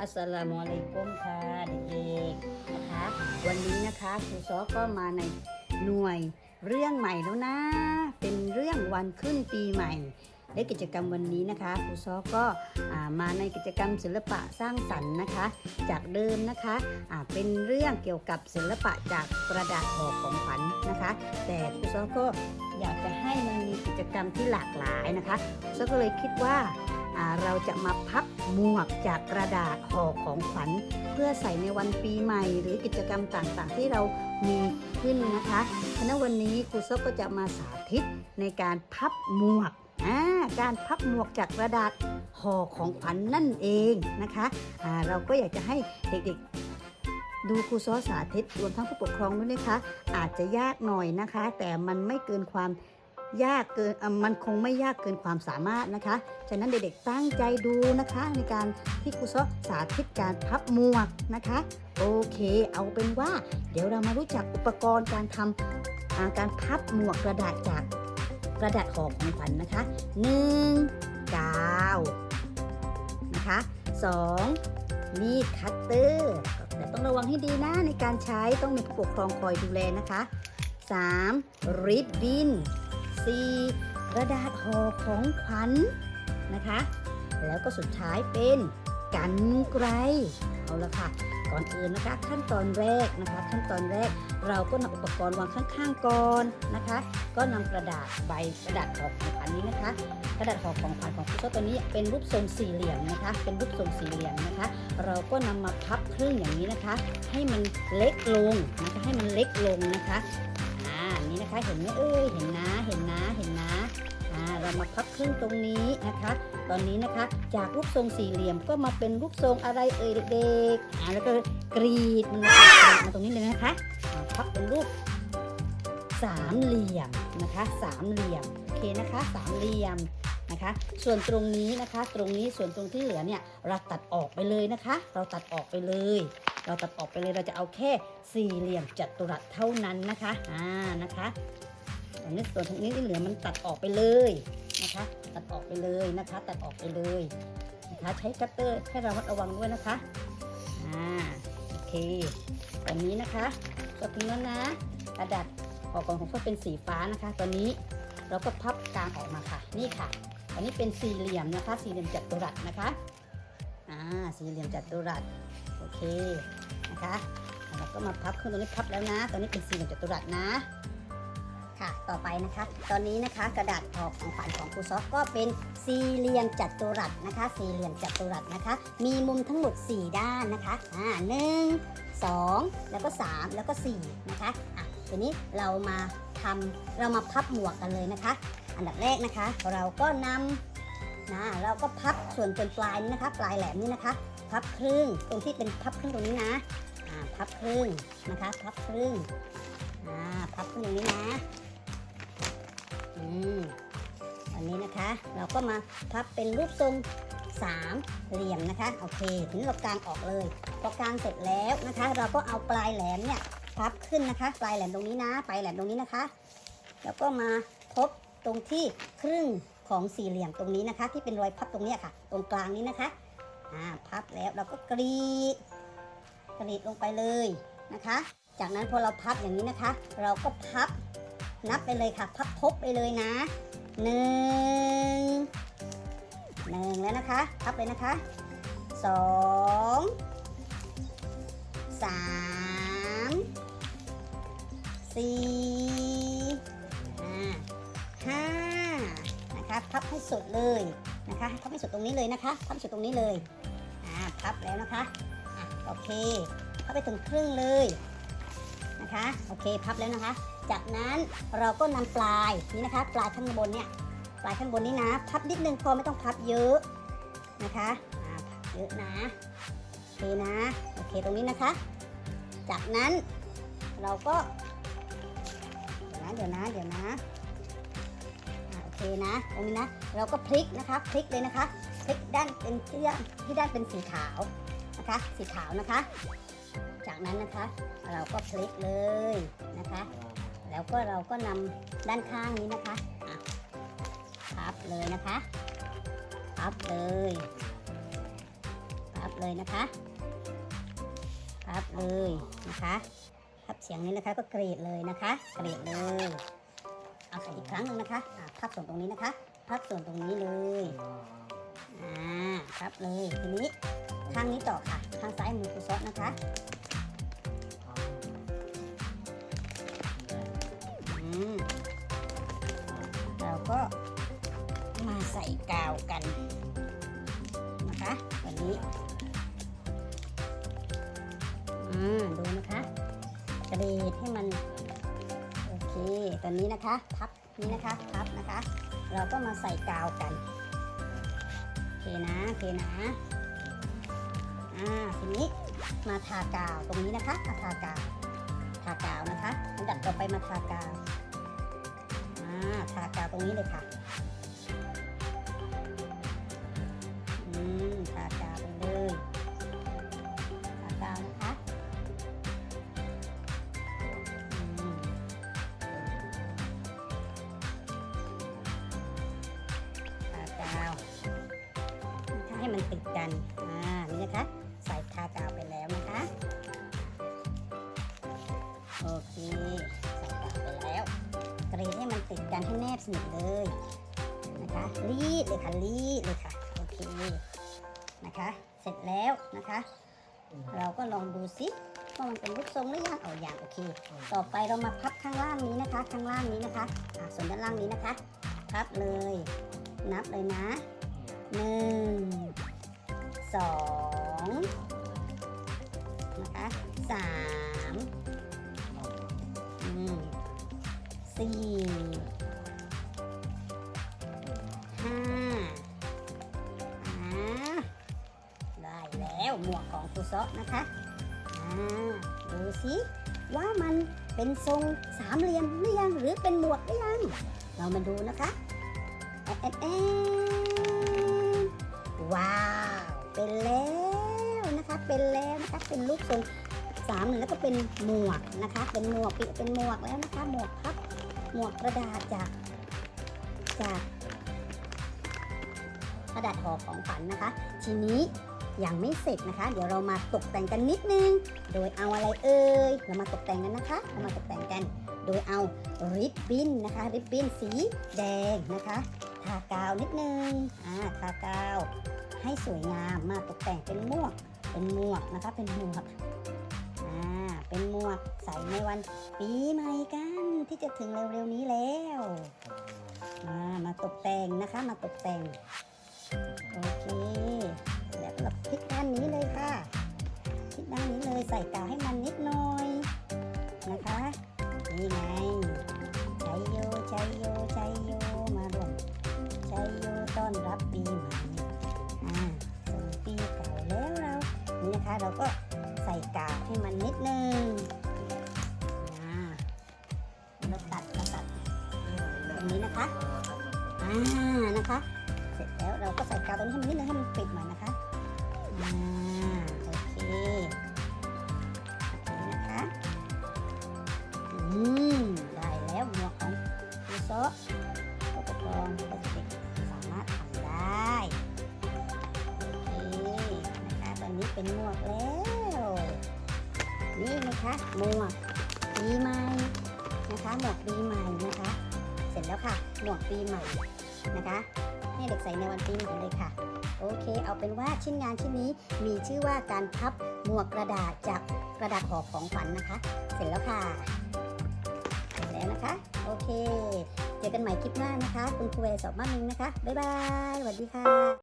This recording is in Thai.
อัสสลามุอะลัยกุมค่ะเด็กๆนะคะ วันนี้นะคะครูซอก็มาในหน่วยเรื่องใหม่แล้วนะ เป็นเรื่องวันขึ้นปีใหม่และกิจกรรมวันนี้นะคะครูซอก็มาในกิจกรรมศิลปะสร้างสรรค์นะคะ จากเดิมนะคะอ่าเป็นเรื่องเกี่ยวกับศิลปะจากกระดาษห่อของขวัญนะคะ แต่ครูซอก็อยากจะให้มันมีกิจกรรมที่หลากหลายนะคะครูซอก็เลยคิดว่าเราจะมาพับ หมวกจากกระดาษห่อของขวัญเพื่อใส่ในวันปีใหม่ หรือกิจกรรมต่างๆ ที่เรามีขึ้นนะคะฉะนั้นวันนี้ครูซกก็จะมาสาธิตในการพับหมวกอ่าการพับหมวกจากกระดาษห่อของขวัญนั่นเองนะคะอ่าเราก็อยากจะให้เด็กๆ ดูครูซอสาธิตรวมทั้งผู้ปกครองด้วยนะคะ อาจจะยากหน่อยนะคะ แต่มันไม่เกินความ ยากเกินมันคงไม่ยากเกินความสามารถนะคะ ฉะนั้นเด็กๆตั้งใจดูนะคะ ในการที่ครูซอสาธิตการพับหมวกนะคะ โอเค เอาเป็นว่า เดี๋ยวเรามารู้จักอุปกรณ์การทำาการพับหมวกกระดาษจากกระดาษห่อของขวัญนะคะ1กาวนะคะ2มีดคัตเตอร์แต่ต้องระวังให้ดีนะในการใช้ต้องมีผู้ปกครองคอยดูแลนะคะ 3. ริบบิ้น 4. กระดาษห่อของขวัญนะคะ แล้วก็สุดท้ายเป็นกันไกรเอาละค่ะ ก่อนอื่นนะคะ ขั้นตอนแรกนะคะ ขั้นตอนแรกเราก็นำอุปกรณ์วางข้างๆก่อนนะคะ ก็นำกระดาษใบกระดาษห่อของขวัญนี้นะคะ กระดาษห่อของขวัญของคุณโซตัวนี้เป็นรูปทรงสี่เหลี่ยมนะคะ เป็นรูปทรงสี่เหลี่ยมนะคะ เราก็นำมาพับครึ่งอย่างนี้นะคะ ให้มันเล็กลงนะคะให้มันเล็กลงนะคะ นะคะเห็นไหมเอ้ยเห็นนะเห็นนะเห็นนะอ่าเรามาพับครึ่งตรงนี้นะคะ ตอนนี้นะคะจากรูปทรงสี่เหลี่ยมก็มาเป็นรูปทรงอะไรเอ่ยเด็กๆอ่าแล้วก็กรีดมันมากมาตรงนี้เลยนะคะพับเป็นรูปสามเหลี่ยมนะคะสามเหลี่ยมโอเคนะคะสามเหลี่ยมนะคะ ส่วนตรงนี้นะคะ ตรงนี้ส่วนตรงที่เหลือเนี่ยเราตัดออกไปเลยนะคะ เราตัดออกไปเลย เราตัดออกไปเลยเราจะเอาแค่สี่เหลี่ยมจัตุรัสเท่านั้นนะคะอ่านะคะอันนี้ส่วนตรงนี้ที่เหลือมันตัดออกไปเลยนะคะ ตัดออกไปเลยนะคะ ตัดออกไปเลยนะคะใช้คัตเตอร์ให้เราระมัดระวังด้วยนะคะอ่าโอเคตอนนี้นะคะก็ทิ้งแล้วนะกระดาษออกก่อนของเขาเป็นสีฟ้านะคะ ตอนนี้เราก็พับกลางออกมาค่ะ นี่ค่ะ อันนี้เป็นสี่เหลี่ยมนะคะ สี่เหลี่ยมจัตุรัสนะคะ อ่า สี่เหลี่ยมจัตุรัส โอเคนะคะเราก็มาพับขึ้นตรงนี้พับแล้วนะตอนนี้เป็นสี่เหลี่ยมจัตุรัสนะ ค่ะ ต่อไปนะคะ ตอนนี้นะคะกระดาษห่อของขวัญของครูซอฟก็เป็นสี่เหลี่ยมจัตุรัสนะคะ สี่เหลี่ยมจัตุรัสนะคะ มีมุมทั้งหมด 4 ด้านนะคะ อ่าหนึ่งสองแล้วก็ 3 แล้วก็ 4 นะคะ อะ ทีนี้เรามาทำเรามาพับหมวกกันเลยนะคะ อันดับแรกนะคะ เราก็นำนะเราก็พับส่วนเป็นปลายนี้นะคะ ปลายแหลมนี้นะคะ พับครึ่งตรงที่เป็นพับครึ่งตรงนี้นะอ่าพับครึ่งนะคะพับครึ่งอ่าพับครึ่งตรงนี้นะอืมอันนี้นะคะ เราก็มาพับเป็นรูปทรงสามเหลี่ยมนะคะโอเคทีนี้เรากางออกเลยพอกางเสร็จแล้วนะคะ เราก็เอาปลายแหลมเนี่ยพับขึ้นนะคะ ปลายแหลมตรงนี้นะ ปลายแหลมตรงนี้นะคะ แล้วก็มาทบตรงที่ครึ่งของสี่เหลี่ยมตรงนี้นะคะ ที่เป็นรอยพับตรงนี้ค่ะ ตรงกลางนี้นะคะอ่า แล้วเราก็กรีดกรีดลงไปเลยนะคะ จากนั้นพอเราพับอย่างนี้นะคะ เราก็พับนับไปเลยค่ะ พับทบไปเลยนะหนึ่งหนึ่งแล้วนะคะ พับเลยนะคะสองสามสี่ห้านะคะ พับให้สุดเลยนะคะ พับให้สุดตรงนี้เลยนะคะ พับให้สุดตรงนี้เลย พับแล้วนะคะอะโอเคพับไปถึงครึ่งเลยนะคะ โอเคพับแล้วนะคะ จากนั้นเราก็นำปลายนี่นะคะ ปลายข้างบนเนี่ยปลายข้างบนนี้นะพับนิดนึงพอไม่ต้องพับเยอะนะคะพับเยอะนะโอเคนะโอเคตรงนี้นะคะ จากนั้นเราก็เดี๋ยวนะเดี๋ยวนะเดี๋ยวนะโอเคนะตรงนี้นะ เราก็พลิกนะคะพลิกเลยนะคะ พลิกด้านเป็นที่ด้านที่ด้านเป็นสีขาวนะคะ สีขาวนะคะ จากนั้นนะคะ เราก็พลิกเลยนะคะ แล้วก็เราก็นำด้านข้างนี้นะคะพับเลยนะคะพับเลยพับเลยนะคะพับเลยนะคะพับเสียงนี้นะคะก็กรีดเลยนะคะ กรีดเลยเอาใส่อีกครั้งหนึ่งนะคะพับส่วนตรงนี้นะคะพับส่วนตรงนี้เลย พับเลยทีนี้ข้างนี้ต่อค่ะ ข้างซ้ายมือครูซอสนะคะเราก็มาใส่กาวกันนะคะวันนี้อ่าดูนะคะกรีดให้มันโอเคตอนนี้นะคะ พับนี่นะคะ พับนะคะ เราก็มาใส่กาวกัน เคนะโอเคนะอ่าทีนี้มาทากาวตรงนี้นะคะมาทากาวทากาวนะคะอันดับต่อไปมาทากาวอ่าทากาวตรงนี้เลยค่ะ ติดกันอ่านี่นะคะ ใส่ทากาวไปแล้วนะคะโอเค ใส่กาวไปแล้วกรีดให้มันติดกันให้แนบสนิทเลยนะคะรีดเลยค่ะรีดเลยค่ะโอเคนะคะ เสร็จแล้วนะคะ เราก็ลองดูซิว่ามันเป็นรูปทรงหรือยังเอาอย่างโอเค ต่อไปเรามาพับข้างล่างนี้นะคะ ข้างล่างนี้นะคะอ่าส่วนด้านล่างนี้นะคะ พับเลย นับเลยนะหนึ่ง สองนะคะสามอืมสี่ห้าอ่าได้แล้วหมวกของครูเซาะนะคะอ่าดูสิว่ามันเป็นทรงสามเหลี่ยมหรือยังหรือเป็นหมวกหรือยัง เรามาดูนะคะแอน เป็นแล้วนะคะเป็นรูปทรงสามหลี่ยมแล้วก็เป็นหมวกนะคะ เป็นหมวกเป็นหมวกแล้วนะคะ หมวกพับหมวกกระดาษจากจากกระดาษห่อของขวัญนะคะ ทีนี้ยังไม่เสร็จนะคะ เดี๋ยวเรามาตกแต่งกันนิดนึง โดยเอาอะไรเอ่ยเรามาตกแต่งกันนะคะเรามาตกแต่งกัน โดยเอาริบบิ้นนะคะ ริบบิ้นสีแดงนะคะทากาวนิดนึงอ่าทากาวให้สวยงามมาตกแต่งเป็นหมวก เป็นหมวกนะคะเป็นหมวกอ่าเป็นหมวกใส่ในวันปีใหม่กันที่จะถึงเร็วๆนี้แล้วอ่ามาตกแต่งนะคะ มาตกแต่งโอเคแล้วเราพลิกด้านนี้เลยค่ะพลิกด้านนี้เลยใส่กาวให้มันนิดหน่อย เราก็ใส่กาวให้มันนิดนึงอ่าเราตัดเราตัดตรงนี้นะคะอ่านะคะ เสร็จแล้วเราก็ใส่กาวตรงนี้ให้มันนิดนึงให้มันปิดหน่อยนะคะอ่าโอเคโอเคนะคะอืมได้แล้วหมวกของครูโซะผู้ปกครองและเด็กๆสามารถ นี้เป็นหมวกแล้ว นี่นะคะหมวกปีใหม่นะคะหมวกปีใหม่นะคะ เสร็จแล้วค่ะหมวกปีใหม่นะคะให้เด็กใส่ในวันปีใหม่เลยค่ะ โอเค เอาเป็นว่าชิ้นงานชิ้นนี้มีชื่อว่าการพับหมวกกระดาษจากกระดาษห่อของขวันนะคะ เสร็จแล้วค่ะเสร็จแล้วนะคะ โอเค เจอกันใหม่คลิปหน้านะคะ คุณครูเวสอบมามิงนะคะ บ๊ายบายสวัสดีค่ะ